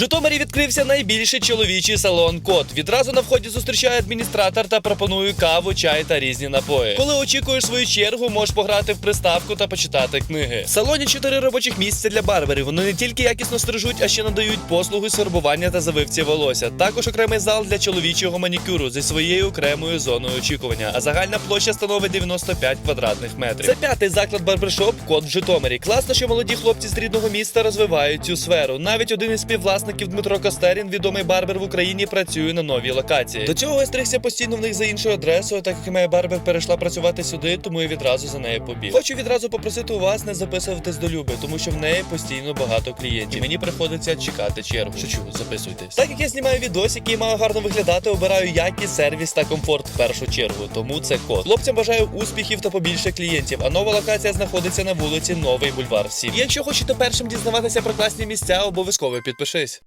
Житомирі відкрився найбільший чоловічий салон Кот. Відразу на вході зустрічає адміністратор та пропонує каву, чай та різні напої. Коли очікуєш свою чергу, можеш пограти в приставку та почитати книги. В салоні чотири робочих місця для барберів. Вони не тільки якісно стрижуть, а ще надають послуги з та завивці волосся. Також окремий зал для чоловічого манікюру зі своєю окремою зоною очікування. А загальна площа становить 95 квадратних метрів. Це п'ятий заклад барбершоп Кот в Житомирі. Класно, що молоді хлопці з рідного міста розвивають цю сферу. Навіть один із співвласників Дмитро Костерін, відомий барбер в Україні, працює на новій локації. До цього я стригся постійно в них за іншою адресою, так як моя барбер перейшла працювати сюди, тому я відразу за нею побіг. Хочу відразу попросити у вас не записуватись до Люби, тому що в неї постійно багато клієнтів. І мені приходиться чекати чергу. Шучу, записуйтесь. Так як я знімаю відос, який має гарно виглядати, обираю якість, сервіс та комфорт в першу чергу. Тому це код. Хлопцям бажаю успіхів та побільше клієнтів. А нова локація знаходиться на вулиці Новий Бульвар 7. І якщо хочете першим дізнаватися про класні місця, обов'язково підпишись.